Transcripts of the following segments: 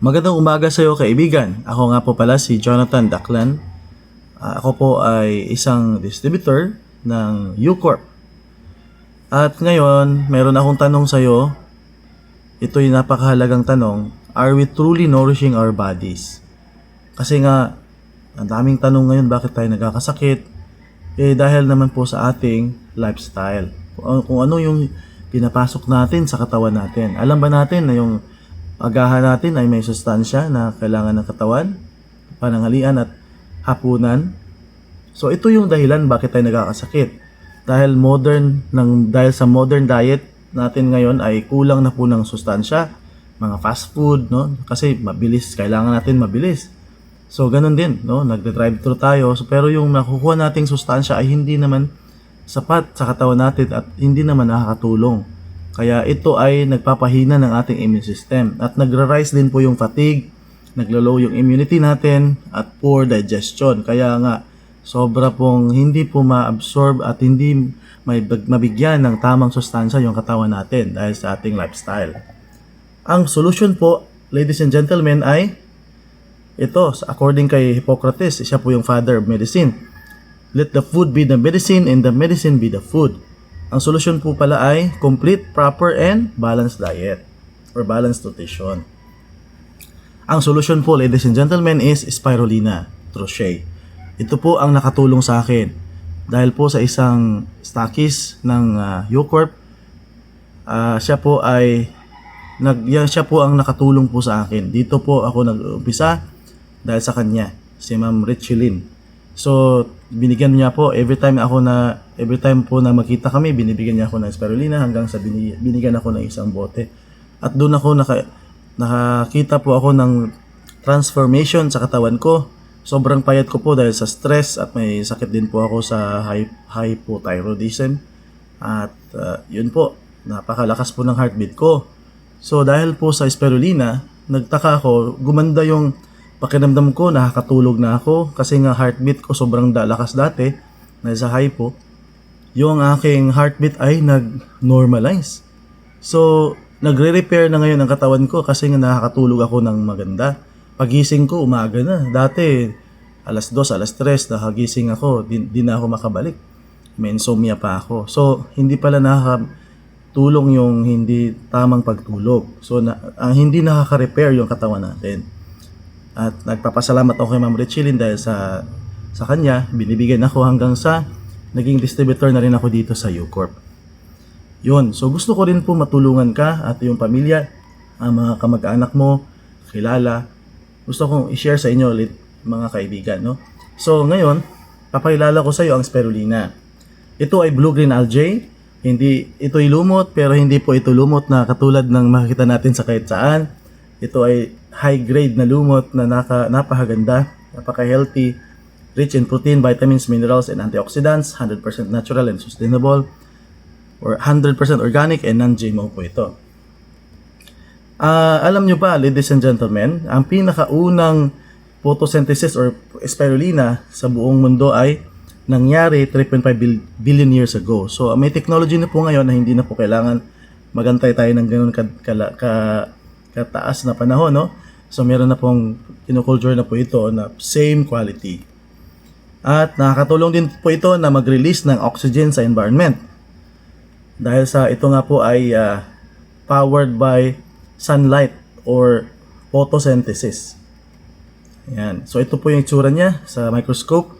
Magandang umaga sa iyo kaibigan. Ako nga po pala si Jonathan Daklan. Ah, ako po ay isang distributor ng UCorp. At ngayon, meron akong tanong sa iyo. Ito yung napakahalagang tanong. Are we truly nourishing our bodies? Kasi nga, ang daming tanong ngayon bakit tayo nagkakasakit. Eh dahil naman po sa ating lifestyle. Kung, kung ano yung pinapasok natin sa katawan natin. Alam ba natin na yung agahan natin ay may sustansya na kailangan ng katawan, pananghalian at hapunan. So ito yung dahilan bakit tayo nagkakasakit. Dahil modern ng dahil sa modern diet natin ngayon ay kulang na po ng sustansya, mga fast food, no? Kasi mabilis, kailangan natin mabilis. So ganun din, no? Nagde-drive thru tayo, so, pero yung nakukuha nating sustansya ay hindi naman sapat sa katawan natin at hindi naman nakakatulong. Kaya ito ay nagpapahina ng ating immune system at nagra-rise din po yung fatigue, naglo-low yung immunity natin at poor digestion. Kaya nga sobra pong hindi po ma-absorb at hindi may mabigyan ng tamang sustansya yung katawan natin dahil sa ating lifestyle. Ang solution po, ladies and gentlemen, ay ito, according kay Hippocrates, siya po yung father of medicine. Let the food be the medicine and the medicine be the food. Ang solusyon po pala ay complete, proper, and balanced diet or balanced nutrition. Ang solusyon po, ladies and gentlemen, is spirulina Trochet. Ito po ang nakatulong sa akin dahil po sa isang stockist ng uh, UCorp, ah, siya po ay nag yan, siya po ang nakatulong po sa akin. Dito po ako nag-umpisa dahil sa kanya, si Ma'am Richelyn. So, binigyan niya po every time ako na every time po na makita kami, binibigyan niya ako ng spirulina hanggang sa bini- binigyan ako ng isang bote. At doon ako naka, nakakita po ako ng transformation sa katawan ko. Sobrang payat ko po dahil sa stress at may sakit din po ako sa hy- hypothyroidism. At uh, yun po, napakalakas po ng heartbeat ko. So dahil po sa spirulina, nagtaka ako, gumanda yung pakiramdam ko, nakakatulog na ako kasi nga heartbeat ko sobrang da- lakas dati, nasa high po. Yung aking heartbeat ay nag-normalize. So, nagre-repair na ngayon ang katawan ko kasi nga nakakatulog ako ng maganda. Pagising ko, umaga na. Dati, alas 2, alas 3, nakagising ako, di, di na ako makabalik. May insomnia pa ako. So, hindi pala nakakatulong yung hindi tamang pagtulog. So, na, ang hindi nakaka-repair yung katawan natin. At nagpapasalamat ako kay Ma'am Richelyn dahil sa sa kanya, binibigyan ako hanggang sa naging distributor na rin ako dito sa UCorp. Yun. So gusto ko rin po matulungan ka at yung pamilya, ang mga kamag-anak mo, kilala. Gusto kong i-share sa inyo ulit mga kaibigan, no? So ngayon, papakilala ko sa iyo ang spirulina. Ito ay blue-green algae. Hindi ito'y lumot pero hindi po ito lumot na katulad ng makikita natin sa kahit saan. Ito ay high grade na lumot na naka, napakaganda, napaka-healthy, rich in protein, vitamins, minerals, and antioxidants, 100% natural and sustainable, or 100% organic and non-GMO po ito. Ah, alam nyo ba, ladies and gentlemen, ang pinakaunang photosynthesis or spirulina sa buong mundo ay nangyari 3.5 bil- billion years ago. So, may technology na po ngayon na hindi na po kailangan magantay tayo ng ganun ka, kala- ka- kataas na panahon, no? So, meron na pong kinukulture na po ito na same quality. At nakakatulong din po ito na mag-release ng oxygen sa environment. Dahil sa ito nga po ay ah, powered by sunlight or photosynthesis. Yan. So ito po yung itsura niya sa microscope.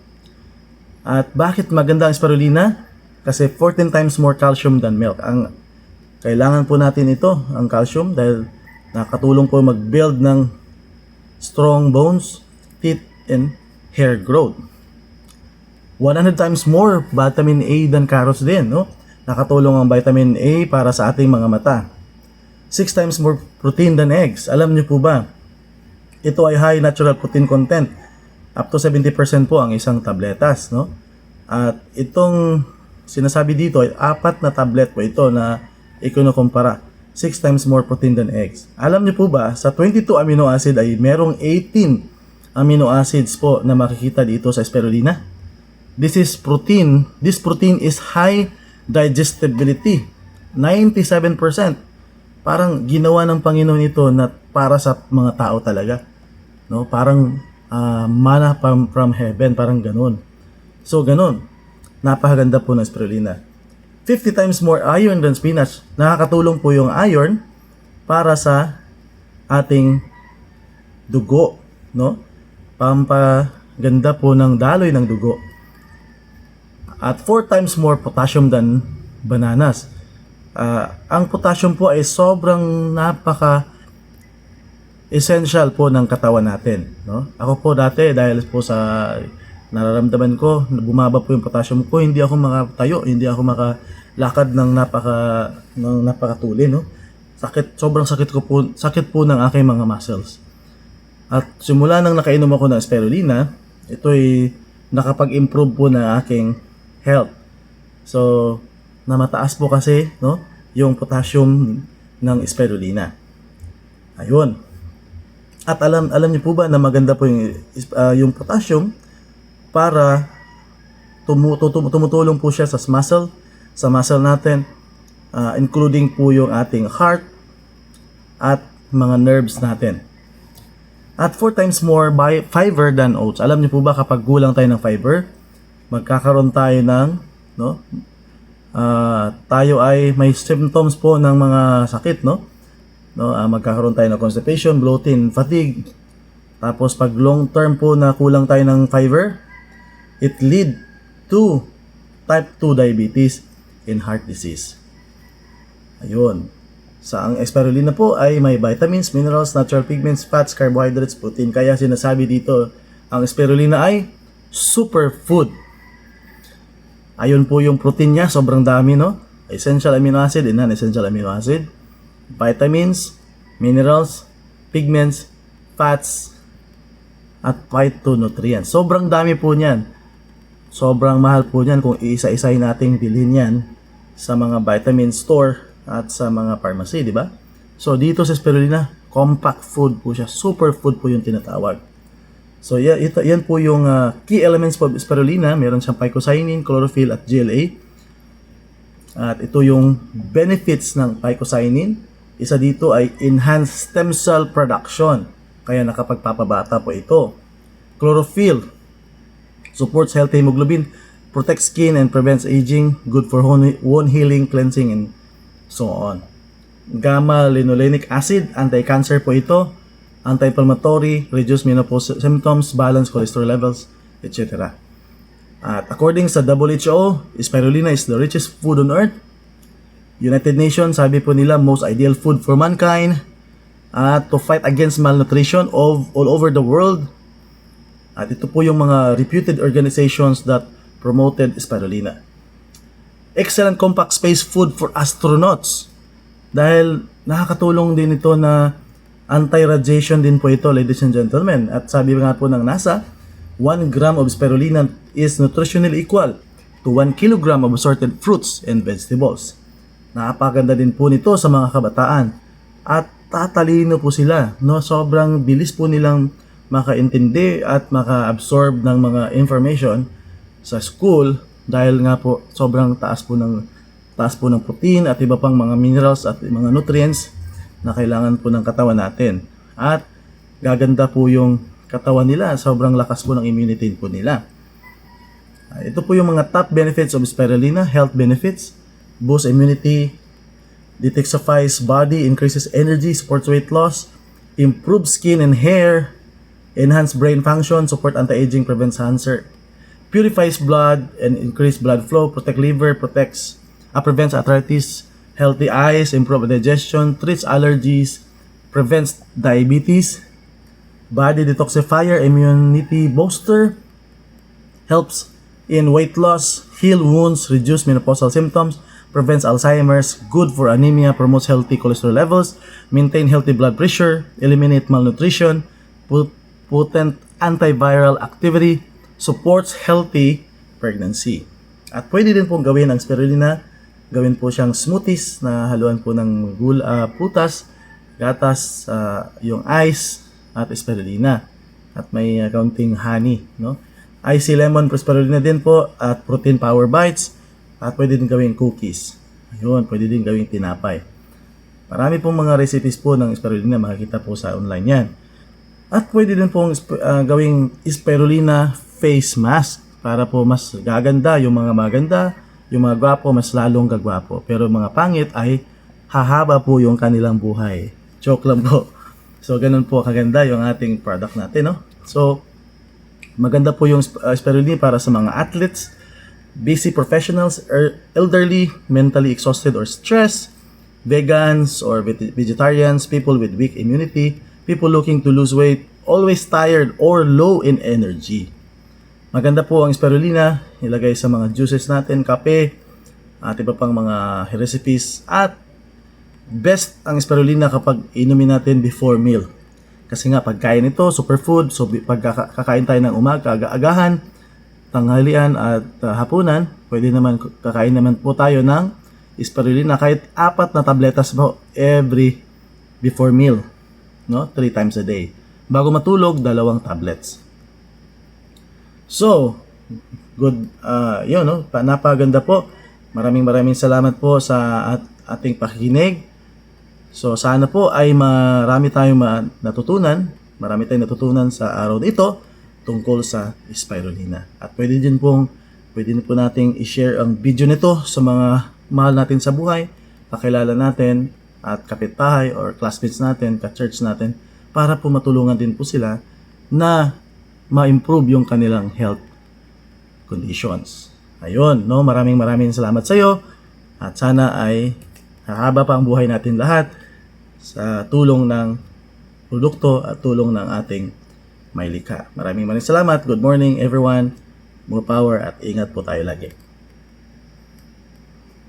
At bakit maganda ang spirulina? Kasi 14 times more calcium than milk. Ang kailangan po natin ito, ang calcium, dahil nakatulong po mag-build ng strong bones, teeth, and hair growth. 100 times more vitamin A than carrots din, no? Nakatulong ang vitamin A para sa ating mga mata. 6 times more protein than eggs. Alam niyo po ba? Ito ay high natural protein content. Up to 70% po ang isang tabletas, no? At itong sinasabi dito ay apat na tablet po ito na ikunukumpara. 6 times more protein than eggs. Alam niyo po ba, sa 22 amino acid ay merong 18 amino acids po na makikita dito sa spirulina. This is protein. This protein is high digestibility. 97%. parang ginawa ng Panginoon ito na para sa mga tao talaga. No? Parang ah, mana from, from heaven, parang ganun. So, ganun. Napakaganda po ng spirulina. 50 times more iron than spinach. Nakakatulong po yung iron para sa ating dugo, no? Pampaganda po ng daloy ng dugo. At 4 times more potassium than bananas. Ah, ang potassium po ay sobrang napaka essential po ng katawan natin, no? Ako po dati dahil po sa nararamdaman ko, na bumaba po yung potassium ko, hindi ako makatayo, hindi ako makalakad ng napaka ng napakatuli, no? Sakit, sobrang sakit ko po, sakit po ng aking mga muscles. At simula nang nakainom ako ng spirulina, ito'y nakapag-improve po ng aking health. So, na mataas po kasi, no, yung potassium ng spirulina. Ayun. At alam alam niyo po ba na maganda po yung ah, yung potassium para tumutulong po siya sa muscle, sa muscle natin, ah, including po yung ating heart at mga nerves natin. At four times more by fiber than oats. Alam niyo po ba kapag gulang tayo ng fiber, magkakaroon tayo ng no? ah, tayo ay may symptoms po ng mga sakit, no? No, ah, magkakaroon tayo ng constipation, bloating, fatigue. Tapos pag long term po na kulang tayo ng fiber, it lead to type 2 diabetes and heart disease. Ayun. Sa ang spirulina po ay may vitamins, minerals, natural pigments, fats, carbohydrates, protein. Kaya sinasabi dito, ang spirulina ay superfood. Ayun po yung protein niya, sobrang dami, no? Essential amino acid and non-essential amino acid, vitamins, minerals, pigments, fats, at phytonutrients. Sobrang dami po niyan. Sobrang mahal po niyan kung isa-isay nating bilhin yan sa mga vitamin store at sa mga pharmacy, di ba? So dito sa spirulina, compact food po siya. Super food po yung tinatawag. So yeah, ito, yan po yung ah, key elements po spirulina. Meron siyang phycocyanin, chlorophyll at GLA. At ito yung benefits ng phycocyanin. Isa dito ay enhanced stem cell production. Kaya nakapagpapabata po ito. Chlorophyll supports healthy hemoglobin, protects skin and prevents aging, good for wound healing, cleansing, and so on. Gamma linolenic acid, anti-cancer po ito, anti-inflammatory, reduce menopause symptoms, balance cholesterol levels, etc. At according sa WHO, spirulina is the richest food on earth. United Nations, sabi po nila, most ideal food for mankind. At to fight against malnutrition of all over the world. At ito po yung mga reputed organizations that promoted spirulina. Excellent compact space food for astronauts. Dahil nakakatulong din ito na anti-radiation din po ito, ladies and gentlemen. At sabi nga po ng NASA, 1 gram of spirulina is nutritionally equal to 1 kilogram of assorted fruits and vegetables. Napakaganda din po nito sa mga kabataan. At tatalino po sila. No? Sobrang bilis po nilang makaintindi at maka-absorb ng mga information sa school dahil nga po sobrang taas po ng taas po ng protein at iba pang mga minerals at mga nutrients na kailangan po ng katawan natin. At gaganda po yung katawan nila, sobrang lakas po ng immunity po nila. Ah, Ito po yung mga top benefits of spirulina, health benefits, boost immunity, detoxifies body, increases energy, supports weight loss, improves skin and hair, enhance brain function, support anti-aging, prevents cancer, purifies blood and increase blood flow, protect liver, protects, uh, prevents arthritis, healthy eyes, improve digestion, treats allergies, prevents diabetes, body detoxifier, immunity booster, helps in weight loss, heal wounds, reduce menopausal symptoms, prevents Alzheimer's, good for anemia, promotes healthy cholesterol levels, maintain healthy blood pressure, eliminate malnutrition, put- potent antiviral activity, supports healthy pregnancy. At pwede din pong gawin ang spirulina, gawin po siyang smoothies na haluan po ng gul ah, putas, gatas, ah, yung ice at spirulina. At may ah, kaunting honey, no? Icy lemon spirulina din po at protein power bites at pwede din gawing cookies. Ayun, pwede din gawing tinapay. Marami pong mga recipes po ng spirulina makikita po sa online yan. At pwede din pong ah, gawing spirulina face mask para po mas gaganda yung mga maganda, yung mga gwapo mas lalong gagwapo. Pero mga pangit ay hahaba po yung kanilang buhay. Joke lang po. So ganun po kaganda yung ating product natin, no? So maganda po yung ah, spirulina para sa mga athletes, busy professionals, er- elderly, mentally exhausted or stressed, vegans or veg- vegetarians, people with weak immunity, people looking to lose weight, always tired or low in energy. Maganda po ang spirulina, ilagay sa mga juices natin, kape, at iba pang mga recipes, at best ang spirulina kapag inumin natin before meal. Kasi nga, pagkain ito, superfood, so bi- pag kaka- kakain tayo ng umaga, aga-agahan, tanghalian at uh, hapunan, pwede naman kakain naman po tayo ng spirulina kahit apat na tabletas mo every before meal, no? Three times a day. Bago matulog, dalawang tablets. So, good, uh, yun, no? Pa- Napaganda po. Maraming maraming salamat po sa at, ating pakikinig. So, sana po ay marami tayong ma- natutunan, marami tayong natutunan sa araw na ito tungkol sa spirulina. At pwede din pong, pwede din po nating i-share ang video nito sa mga mahal natin sa buhay, kakilala natin, at kapitbahay or classmates natin, ka-church natin, para po matulungan din po sila na ma-improve yung kanilang health conditions. Ayun, no? Maraming maraming salamat sa iyo at sana ay hahaba pa ang buhay natin lahat sa tulong ng produkto at tulong ng ating may likha. Maraming maraming salamat. Good morning everyone. More power at ingat po tayo lagi.